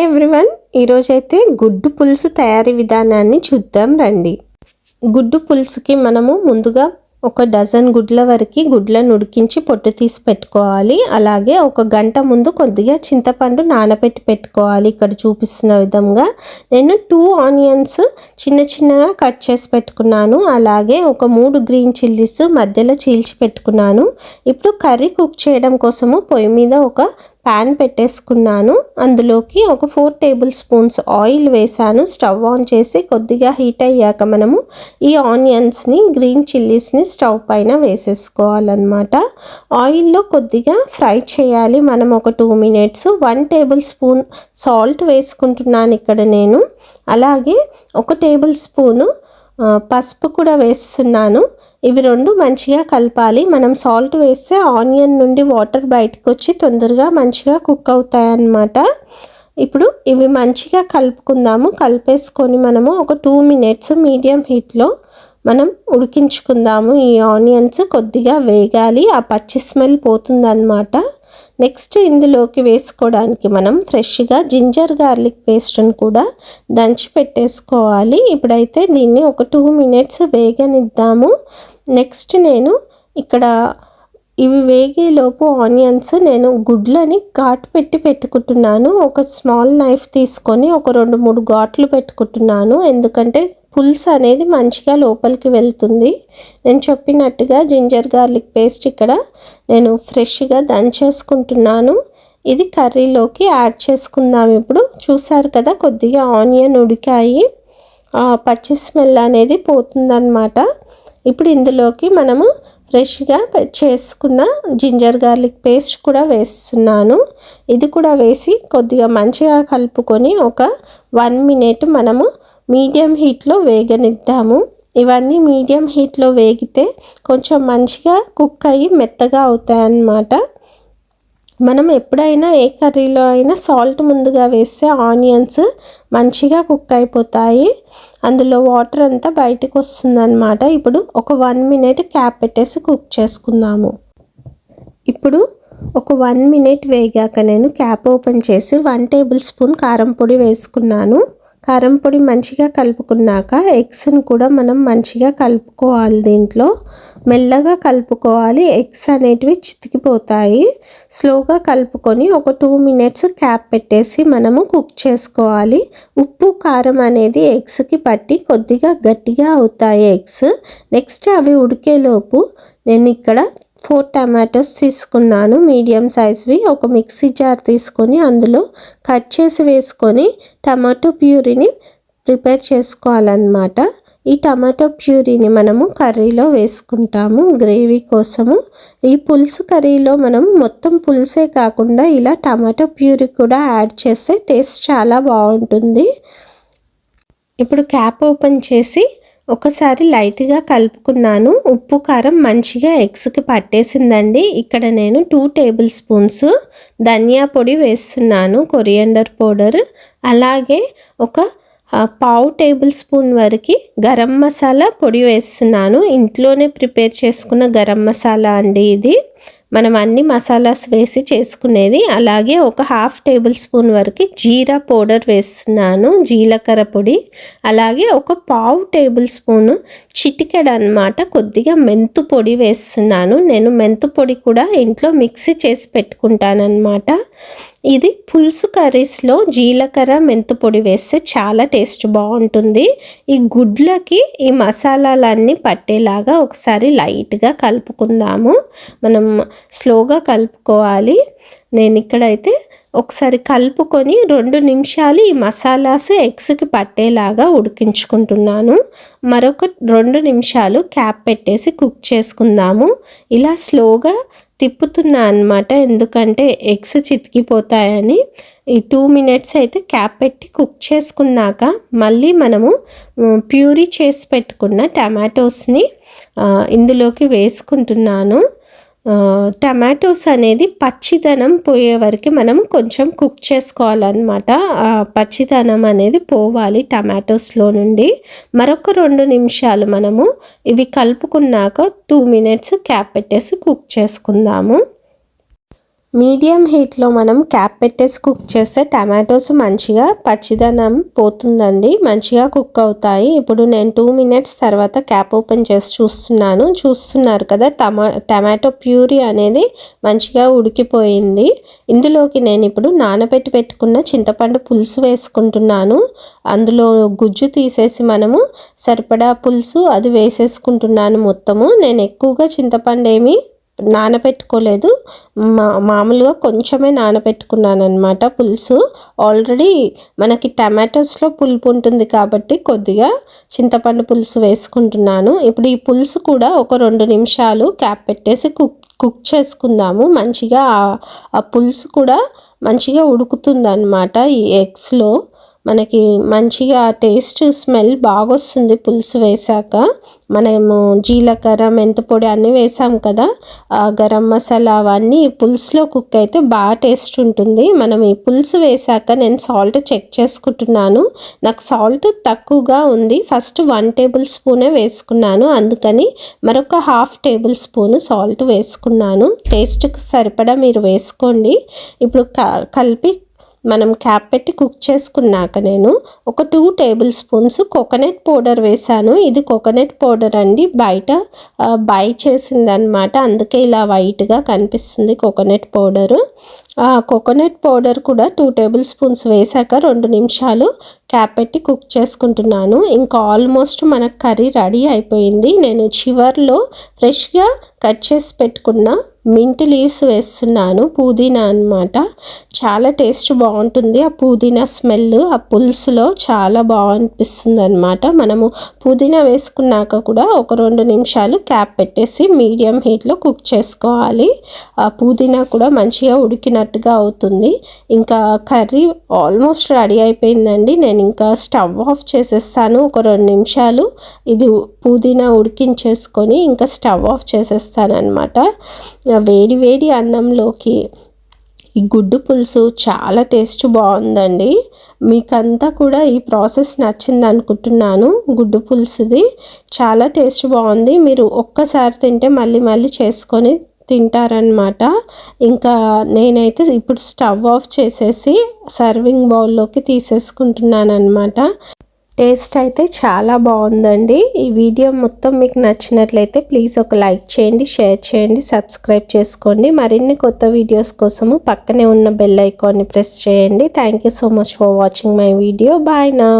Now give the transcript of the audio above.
Hi everyone ఈరోజైతే గుడ్డు పులుసు తయారీ విధానాన్ని చూద్దాం రండి. గుడ్డు పులుసుకి మనము ముందుగా ఒక డజన్ గుడ్ల వరకు గుడ్లను ఉడికించి పొట్టు తీసి పెట్టుకోవాలి. అలాగే ఒక గంట ముందు కొద్దిగా చింతపండు నానబెట్టి పెట్టుకోవాలి. ఇక్కడ చూపిస్తున్న విధంగా నేను టూ ఆనియన్స్ చిన్న చిన్నగా కట్ చేసి పెట్టుకున్నాను. అలాగే ఒక మూడు గ్రీన్ చిల్లీస్ మధ్యలో చీల్చి పెట్టుకున్నాను. ఇప్పుడు కర్రీ కుక్ చేయడం కోసము పొయ్యి మీద ఒక ప్యాన్ పెట్టేసుకున్నాను. అందులోకి ఒక ఫోర్ టేబుల్ స్పూన్స్ ఆయిల్ వేసాను స్టవ్ ఆన్ చేసి కొద్దిగా హీట్ అయ్యాక మనము ఈ ఆనియన్స్ని గ్రీన్ చిల్లీస్ని స్టవ్ పైన వేసేసుకోవాలన్నమాట. ఆయిల్లో కొద్దిగా ఫ్రై చేయాలి. మనం ఒక two minutes one tablespoon salt వేసుకుంటున్నాను ఇక్కడ నేను. అలాగే ఒక టేబుల్ స్పూను పసుపు కూడా వేస్తున్నాను. ఇవి రెండు మంచిగా కలపాలి. మనం సాల్ట్ వేస్తే ఆనియన్ నుండి వాటర్ బయటకు వచ్చి తొందరగా మంచిగా కుక్ అవుతాయన్నమాట. ఇప్పుడు ఇవి మంచిగా కలుపుకుందాము. కలిపేసుకొని మనము ఒక టూ మినిట్స్ మీడియం హీట్లో మనం ఉడికించుకుందాము. ఈ ఆనియన్స్ కొద్దిగా వేగాలి. ఆ పచ్చి స్మెల్ పోతుందన్నమాట. నెక్స్ట్ ఇందులోకి వేసుకోవడానికి మనం ఫ్రెష్గా జింజర్ గార్లిక్ పేస్ట్ని కూడా దంచి పెట్టేసుకోవాలి. ఇప్పుడైతే దీన్ని ఒక టూ మినిట్స్ వేగనిద్దాము. నెక్స్ట్ నేను ఇక్కడ ఇవి వేగేలోపు ఆనియన్స్. నేను గుడ్లని ఘాటు పెట్టి పెట్టుకుంటున్నాను. ఒక స్మాల్ నైఫ్ తీసుకొని ఒక రెండు మూడు ఘాట్లు పెట్టుకుంటున్నాను. ఎందుకంటే పులుసు అనేది మంచిగా లోపలికి వెళ్తుంది. నేను చెప్పినట్టుగా జింజర్ గార్లిక్ పేస్ట్ ఇక్కడ నేను ఫ్రెష్గా దంచేసుకుంటున్నాను. ఇది కర్రీలోకి యాడ్ చేసుకుందాం ఇప్పుడు. చూసారు కదా కొద్దిగా ఆనియన్ ఉడికాయి. పచ్చి స్మెల్ అనేది పోతుందన్నమాట. ఇప్పుడు ఇందులోకి మనము ఫ్రెష్గా చేసుకున్న జింజర్ గార్లిక్ పేస్ట్ కూడా వేస్తున్నాను. ఇది కూడా వేసి కొద్దిగా మంచిగా కలుపుకొని ఒక వన్ మినిట్ మనము మీడియం హీట్లో వేగనిద్దాము. ఇవన్నీ మీడియం హీట్లో వేగితే కొంచెం మంచిగా కుక్ అయ్యి మెత్తగా అవుతాయన్నమాట. మనం ఎప్పుడైనా ఏ కర్రీలో అయినా సాల్ట్ ముందుగా వేస్తే ఆనియన్స్ మంచిగా కుక్ అయిపోతాయి. అందులో వాటర్ అంతా బయటకు వస్తుందన్నమాట. ఇప్పుడు ఒక వన్ మినిట్ క్యాప్ పెట్టేసి కుక్ చేసుకుందాము. ఇప్పుడు ఒక వన్ మినిట్ వేగాక నేను క్యాప్ ఓపెన్ చేసి వన్ టేబుల్ స్పూన్ కారం పొడి వేసుకున్నాను. కారం పొడి మంచిగా కలుపుకున్నాక ఎగ్స్ని కూడా మనం మంచిగా కలుపుకోవాలి దీంట్లో. మెల్లగా కలుపుకోవాలి. ఎగ్స్ అనేటివి చితికిపోతాయి. స్లోగా కలుపుకొని ఒక టూ మినిట్స్ క్యాప్ పెట్టేసి మనము కుక్ చేసుకోవాలి. ఉప్పు కారం అనేది ఎగ్స్కి పట్టి కొద్దిగా గట్టిగా అవుతాయి ఎగ్స్. నెక్స్ట్ అవి ఉడికేలోపు నేను ఇక్కడ ఫోర్ టమాటోస్ తీసుకున్నాను. మీడియం సైజ్వి. ఒక మిక్సీ జార్ తీసుకొని అందులో కట్ చేసి వేసుకొని టమాటో ప్యూరీని ప్రిపేర్ చేసుకోవాలన్నమాట. ఈ టమాటో ప్యూరీని మనము కర్రీలో వేసుకుంటాము గ్రేవీ కోసము. ఈ పులుసు కర్రీలో మనం మొత్తం పులుసే కాకుండా ఇలా టమాటో ప్యూరీ కూడా యాడ్ చేస్తే టేస్ట్ చాలా బాగుంటుంది. ఇప్పుడు క్యాప్ ఓపెన్ చేసి ఒకసారి లైట్గా కలుపుకున్నాను. ఉప్పు కారం మంచిగా ఎగ్స్కి పట్టేసిందండి. ఇక్కడ నేను టూ టేబుల్ స్పూన్స్ ధనియా పొడి వేస్తున్నాను కొరియండర్ పౌడర్. అలాగే ఒక పావు టేబుల్ స్పూన్ వరకు గరం మసాలా పొడి వేస్తున్నాను. ఇంట్లోనే ప్రిపేర్ చేసుకున్న గరం మసాలా అండి ఇది. మనం అన్ని మసాలాస్ వేసి చేసుకునేది అలాగే ఒక హాఫ్ టేబుల్ స్పూన్ వరకు జీరా పౌడర్ వేస్తున్నాను జీలకర్ర పొడి అలాగే ఒక పావు టేబుల్ స్పూను చిటికెడు అనమాట కొద్దిగా మెంతు పొడి వేస్తున్నాను. నేను మెంతు పొడి కూడా ఇంట్లో మిక్సీ చేసి పెట్టుకుంటానమాట ఇది పులుసు కర్రీస్లో జీలకర్ర మెంతు పొడి వేస్తే చాలా టేస్ట్ బాగుంటుంది. ఈ గుడ్లకి ఈ మసాలాలన్నీ పట్టేలాగా ఒకసారి లైట్గా కలుపుకుందాము. మనం స్లోగా కలుపుకోవాలి. నేను ఇక్కడైతే ఒకసారి కలుపుకొని రెండు నిమిషాలు ఈ మసాలాస్ ఎగ్స్కి పట్టేలాగా ఉడికించుకుంటున్నాను. మరొక రెండు నిమిషాలు క్యాప్ పెట్టేసి కుక్ చేసుకుందాము. ఇలా స్లోగా తిప్పుతున్నా అనమాట ఎందుకంటే ఎగ్స్ చితికిపోతాయని. ఈ టూ మినిట్స్ అయితే క్యాప్ పెట్టి కుక్ చేసుకున్నాక మళ్ళీ మనము ప్యూరీ చేసి పెట్టుకున్న టమాటోస్ని ఇందులోకి వేసుకుంటున్నాను. టమాటోస్ అనేది పచ్చిదనం పోయే వరకు మనం కొంచెం కుక్ చేసుకోవాలన్నమాట. పచ్చిదనం అనేది పోవాలి టమాటోస్లో నుండి. మరొక రెండు నిమిషాలు మనము ఇవి కలుపుకున్నాక టూ మినిట్స్ క్యాప్ పెట్టేసి కుక్ చేసుకుందాము. మీడియం హీట్లో మనం క్యాప్ పెట్టేసి కుక్ చేస్తే టమాటోస్ మంచిగా పచ్చిదనం పోతుందండి. మంచిగా కుక్ అవుతాయి. ఇప్పుడు నేను టూ మినిట్స్ తర్వాత క్యాప్ ఓపెన్ చేసి చూస్తున్నాను. చూస్తున్నారు కదా టమా టమాటో ప్యూరీ అనేది మంచిగా ఉడికిపోయింది. ఇందులోకి నేను ఇప్పుడు నానబెట్టి పెట్టుకున్న చింతపండు పులుసు వేసుకుంటున్నాను. అందులో గుజ్జు తీసేసి మనము సరిపడా పులుసు అది వేసేసుకుంటున్నాను మొత్తము. నేను ఎక్కువగా చింతపండు ఏమి నానబెట్టుకోలేదు. మా మామూలుగా కొంచెమే నానబెట్టుకున్నాను అనమాట పులుసు. ఆల్రెడీ మనకి టమాటోస్లో పులుపు ఉంటుంది కాబట్టి కొద్దిగా చింతపండు పులుసు వేసుకుంటున్నాను. ఇప్పుడు ఈ పులుసు కూడా ఒక రెండు నిమిషాలు క్యాప్ పెట్టేసి కుక్ కుక్ చేసుకుందాము. మంచిగా ఆ పులుసు కూడా మంచిగా ఉడుకుతుంది అనమాట ఈ ఎగ్స్లో. మనకి మంచిగా టేస్ట్ స్మెల్ బాగా వస్తుంది పులుసు వేసాక. మనము జీలకర్ర మెంతపొడి అన్నీ వేసాం కదా. గరం మసాలా అవన్నీ పులుసులో కుక్ అయితే బాగా టేస్ట్ ఉంటుంది. మనం ఈ పులుసు వేసాక నేను సాల్ట్ చెక్ చేసుకుంటున్నాను. నాకు సాల్ట్ తక్కువగా ఉంది. ఫస్ట్ వన్ టేబుల్ స్పూనే వేసుకున్నాను. అందుకని మరొక హాఫ్ టేబుల్ స్పూన్ సాల్ట్ వేసుకున్నాను. టేస్ట్కి సరిపడా మీరు వేసుకోండి. ఇప్పుడు కలిపి మనం క్యాప్ పెట్టి కుక్ చేసుకున్నాక నేను ఒక two tablespoons coconut powder వేసాను ఇది కోకోనట్ పౌడర్ అండి. బయట బై చేసిందనమాట అందుకే ఇలా వైట్గా కనిపిస్తుంది కోకోనట్ పౌడరు. కోకోనట్ పౌడర్ కూడా టూ టేబుల్ స్పూన్స్ వేసాక రెండు నిమిషాలు క్యాప్ పెట్టి కుక్ చేసుకుంటున్నాను. ఇంకా ఆల్మోస్ట్ మన కర్రీ రెడీ అయిపోయింది. నేను చివర్లో ఫ్రెష్గా కట్ చేసి పెట్టుకున్న మింట్ లీవ్స్ వేస్తున్నాను పుదీనా అనమాట చాలా టేస్ట్ బాగుంటుంది. ఆ పుదీనా స్మెల్ ఆ పులుసులో చాలా బాగనిపిస్తుంది అనమాట మనము పుదీనా వేసుకున్నాక కూడా ఒక రెండు నిమిషాలు క్యాప్ పెట్టేసి మీడియం హీట్లో కుక్ చేసుకోవాలి. ఆ పుదీనా కూడా మంచిగా ఉడికినట్టుగా అవుతుంది. ఇంకా కర్రీ ఆల్మోస్ట్ రెడీ అయిపోయిందండి. నేను ఇంకా స్టవ్ ఆఫ్ చేసేస్తాను ఒక రెండు నిమిషాలు. ఇది పుదీనా ఉడికించేసుకొని ఇంకా స్టవ్ ఆఫ్ చేసేస్తాను అనమాట వేడి వేడి అన్నంలోకి ఈ గుడ్డు పులుసు చాలా టేస్ట్ బాగుందండి. మీకంతా కూడా ఈ ప్రాసెస్ నచ్చింది అనుకుంటున్నాను గుడ్డు పులుసుది. చాలా టేస్ట్ బాగుంది. మీరు ఒక్కసారి తింటే మళ్ళీ మళ్ళీ చేసుకొని తింటారనమాట ఇంకా నేనైతే ఇప్పుడు స్టవ్ ఆఫ్ చేసేసి సర్వింగ్ బౌల్లోకి తీసేసుకుంటున్నాను అనమాట టేస్ట్ అయితే చాలా బాగుందండి. ఈ వీడియో మొత్తం మీకు నచ్చినట్లయితే ప్లీజ్ ఒక లైక్ చేయండి షేర్ చేయండి సబ్స్క్రైబ్ చేసుకోండి. మరిన్ని కొత్త వీడియోస్ కోసము పక్కనే ఉన్న బెల్ ఐకాన్ని ప్రెస్ చేయండి. Thank you so much for watching my video. Bye now.